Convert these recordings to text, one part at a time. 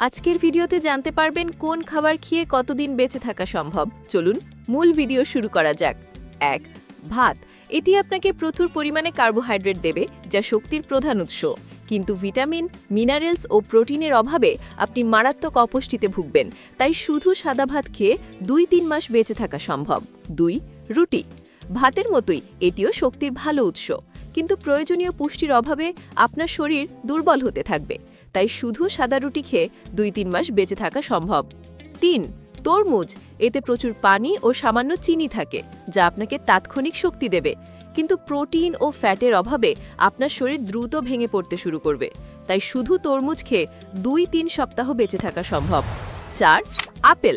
আজকের ভিডিওতে জানতে পারবেন কোন খাবার খেয়ে কতদিন বেঁচে থাকা সম্ভব। চলুন মূল ভিডিও শুরু করা যাক। এক, ভাত। এটি আপনাকে প্রচুর পরিমাণে কার্বোহাইড্রেট দেবে, যা শক্তির প্রধান উৎস। কিন্তু ভিটামিন, মিনারেলস ও প্রোটিনের অভাবে আপনি মারাত্মক অপুষ্টিতে ভুগবেন। তাই শুধু সাদা ভাত খেয়ে দুই তিন মাস বেঁচে থাকা সম্ভব। দুই, রুটি। ভাতের মতোই, এটিও শক্তির ভালো উৎস। কিন্তু প্রয়োজনীয় পুষ্টির অভাবে আপনার শরীর দুর্বল হতে থাকবে। তাই শুধু সাদা রুটি খেয়ে দুই তিন মাস বেঁচে থাকা সম্ভব। তিন, তরমুজ, এতে প্রচুর পানি ও সামান্য চিনি থাকে, যা আপনাকে তাৎক্ষণিক শক্তি দেবে। কিন্তু প্রোটিন ও ফ্যাটের অভাবে আপনার শরীর দ্রুত ভেঙে পড়তে শুরু করবে। তাই শুধু তরমুজ খেয়ে দুই তিন সপ্তাহ বেঁচে থাকা সম্ভব। চার, আপেল,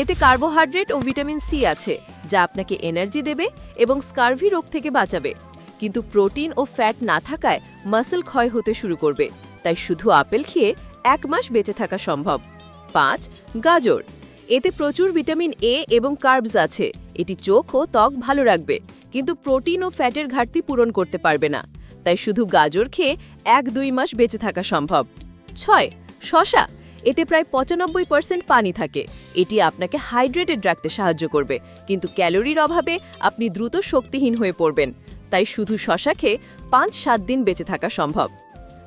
এতে কার্বোহাইড্রেট ও ভিটামিন সি আছে, যা আপনাকে এনার্জি দেবে এবং স্কার্ভি রোগ থেকে বাঁচাবে। কিন্তু প্রোটিন ও ফ্যাট না থাকায় মাসেল ক্ষয় হতে শুরু করবে। তাই শুধু আপেল খেয়ে এক মাস বেঁচে থাকা সম্ভব। পাঁচ, গাজর। এতে প্রচুর ভিটামিন এ এবং কার্বস আছে। এটি চোখ ও ত্বক ভালো রাখবে, কিন্তু প্রোটিন ও ফ্যাটের ঘাটতি পূরণ করতে পারবে না। তাই শুধু গাজর খেয়ে এক দুই মাস বেঁচে থাকা সম্ভব। ছয় শশা এতে প্রায় পঁচানব্বই পার্সেন্ট পানি থাকে। এটি আপনাকে হাইড্রেটেড রাখতে সাহায্য করবে, কিন্তু ক্যালোরির অভাবে আপনি দ্রুত শক্তিহীন হয়ে পড়বেন। তাই শুধু শশা খেয়ে পাঁচ সাত দিন বেঁচে থাকা সম্ভব।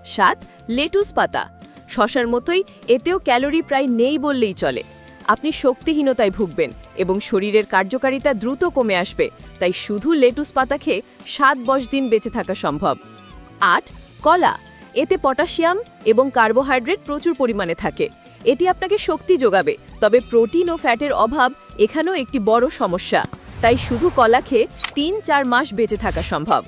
সাত লেটুস পাতা। শশার মতোই এতেও ক্যালোরি প্রায় নেই বললেই চলে। আপনি শক্তিহীনতায় ভুগবেন এবং শরীরের কার্যকারিতা দ্রুত কমে আসবে, তাই শুধু লেটুস পাতা খেয়ে সাত বশ দিন বেঁচে থাকা সম্ভব। আট, কলা। এতে পটাশিয়াম এবং কার্বোহাইড্রেট প্রচুর পরিমাণে থাকে। এটি আপনাকে শক্তি যোগাবে, তবে প্রোটিন ও ফ্যাটের অভাব এখানেও একটি বড় সমস্যা। তাই শুধু কলা খেয়ে তিন চার মাস বেঁচে থাকা সম্ভব।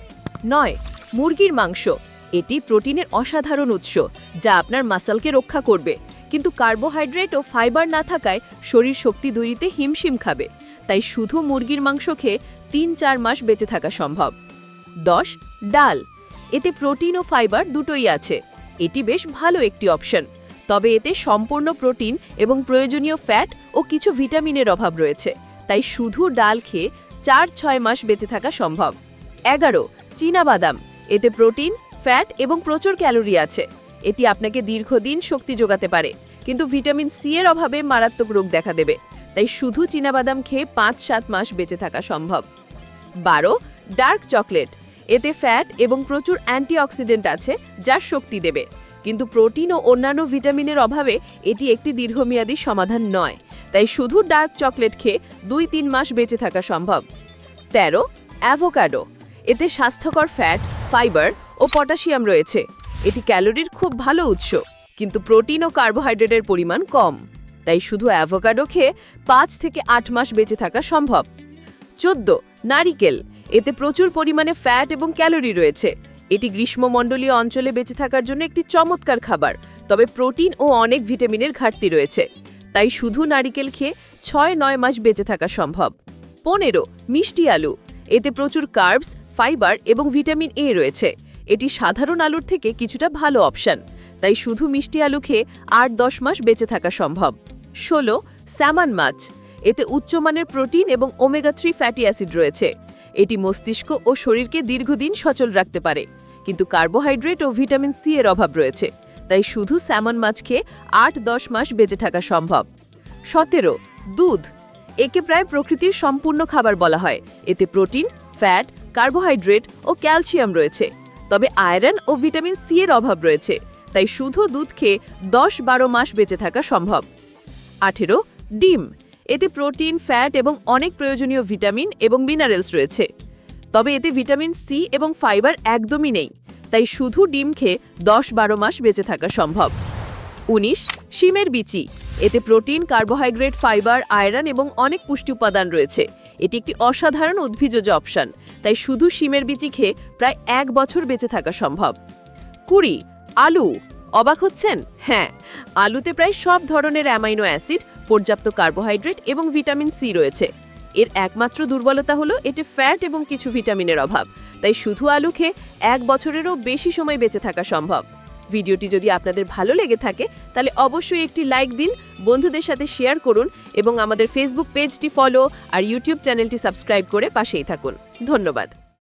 নয়, মুরগির মাংস। এটি প্রোটিনের অসাধারণ উৎস, যা আপনার মাসালকে রক্ষা করবে। কিন্তু কার্বোহাইড্রেট ও ফাইবার না থাকায় শরীর শক্তি তৈরিতে হিমশিম খাবে। তাই শুধু মুরগির মাংস খেয়ে তিন চার মাস বেঁচে থাকা সম্ভব। দশ, ডাল। এতে প্রোটিন ও ফাইবার দুটোই আছে। এটি বেশ ভালো একটি অপশন। তবে এতে সম্পূর্ণ প্রোটিন এবং প্রয়োজনীয় ফ্যাট ও কিছু ভিটামিনের অভাব রয়েছে। তাই শুধু ডাল খেয়ে চার ছয় মাস বেঁচে থাকা সম্ভব। এগারো বাদাম। এতে প্রোটিন ফ্যাট এবং প্রচুর ক্যালোরি আছে। এটি আপনাকে দীর্ঘদিন শক্তি যোগাতে পারে, কিন্তু ভিটামিন সি এর অভাবে মারাত্মক রোগ দেখা দেবে, তাই শুধু বাদাম খেয়ে পাঁচ সাত মাস বেঁচে থাকা সম্ভব। বারো, ডার্ক চকলেট। এতে ফ্যাট এবং প্রচুর অ্যান্টিঅক্সিডেন্ট আছে যা শক্তি দেবে, কিন্তু প্রোটিন ও অন্যান্য ভিটামিনের অভাবে এটি একটি দীর্ঘমেয়াদী সমাধান নয়, তাই শুধু ডার্ক চকলেট খেয়ে দুই তিন মাস বেঁচে থাকা সম্ভব। তেরো, অ্যাভোকাডো। এতে স্বাস্থ্যকর ফ্যাট, ফাইবার ও পটাশিয়াম রয়েছে। এটি ক্যালোরির খুব ভালো উৎস, কিন্তু প্রোটিন ও কার্বোহাইড্রেটের পরিমাণ কম, তাই শুধু অ্যাভোকাডো খেয়ে পাঁচ থেকে আট মাস বেঁচে থাকা সম্ভব। চোদ্দ, নারিকেল, এতে প্রচুর পরিমাণে ফ্যাট এবং ক্যালোরি রয়েছে। এটি গ্রীষ্মমণ্ডলীয় অঞ্চলে বেঁচে থাকার জন্য একটি চমৎকার খাবার, তবে প্রোটিন ও অনেক ভিটামিনের ঘাটতি রয়েছে, তাই শুধু নারিকেল খেয়ে ছয় নয় মাস বেঁচে থাকা সম্ভব। পনেরো, মিষ্টি আলু, এতে প্রচুর কার্বস, ফাইবার এবং ভিটামিন এ রয়েছে। এটি সাধারণ আলুর থেকে কিছুটা ভালো অপশন তাই শুধু মিষ্টি আলু খেয়ে আট দশ মাস বেঁচে থাকা সম্ভব। ষোলো, স্যামন মাছ। এতে উচ্চমানের প্রোটিন এবং ওমেগা থ্রি ফ্যাটি অ্যাসিড রয়েছে। এটি মস্তিষ্ক ও শরীরকে দীর্ঘদিন সচল রাখতে পারে। কিন্তু কার্বোহাইড্রেট ও ভিটামিন সি এর অভাব রয়েছে। তাই শুধু স্যামন মাছ খেয়ে আট দশ মাস বেঁচে থাকা সম্ভব। সতেরো, দুধ। একে প্রায় প্রকৃতির সম্পূর্ণ খাবার বলা হয়। এতে প্রোটিন, ফ্যাট, কার্বোহাইড্রেট ও ক্যালসিয়াম রয়েছে। তবে আয়রন ও ভিটামিন সি এর অভাব রয়েছে, তাই শুধু দুধ খেয়ে দশ বারো মাস বেঁচে থাকা সম্ভব। আঠেরো, ডিম। এতে প্রোটিন, ফ্যাট এবং অনেক প্রয়োজনীয় ভিটামিন এবং মিনারেলস রয়েছে। তবে এতে ভিটামিন সি এবং ফাইবার একদমই নেই, তাই শুধু ডিম খেয়ে দশ বারো মাস বেঁচে থাকা সম্ভব। উনিশ, শিমের বিচি। এতে প্রোটিন, কার্বোহাইড্রেট, ফাইবার, আয়রন এবং অনেক পুষ্টি উপাদান রয়েছে। এটি একটি অসাধারণ উদ্ভিজ্জ অপশন। তাই শুধু শিমের বিচি খেয়ে প্রায় এক বছর বেঁচে থাকা সম্ভব। কুড়ি, আলু, অবাক হচ্ছেন? হ্যাঁ আলুতে প্রায় সব ধরনের অ্যামাইনো অ্যাসিড, পর্যাপ্ত কার্বোহাইড্রেট এবং ভিটামিন সি রয়েছে। এর একমাত্র দুর্বলতা হলো এতে ফ্যাট এবং কিছু ভিটামিনের অভাব। তাই শুধু আলু খেয়ে এক বছরেরও বেশি সময় বেঁচে থাকা সম্ভব। ভিডিওটি যদি আপনাদের ভালো লেগে থাকে, তাহলে অবশ্যই একটি লাইক দিন, বন্ধুদের সাথে শেয়ার করুন এবং আমাদের ফেসবুক পেজটি ফলো আর ইউটিউব চ্যানেলটি সাবস্ক্রাইব করে পাশেই থাকুন। ধন্যবাদ।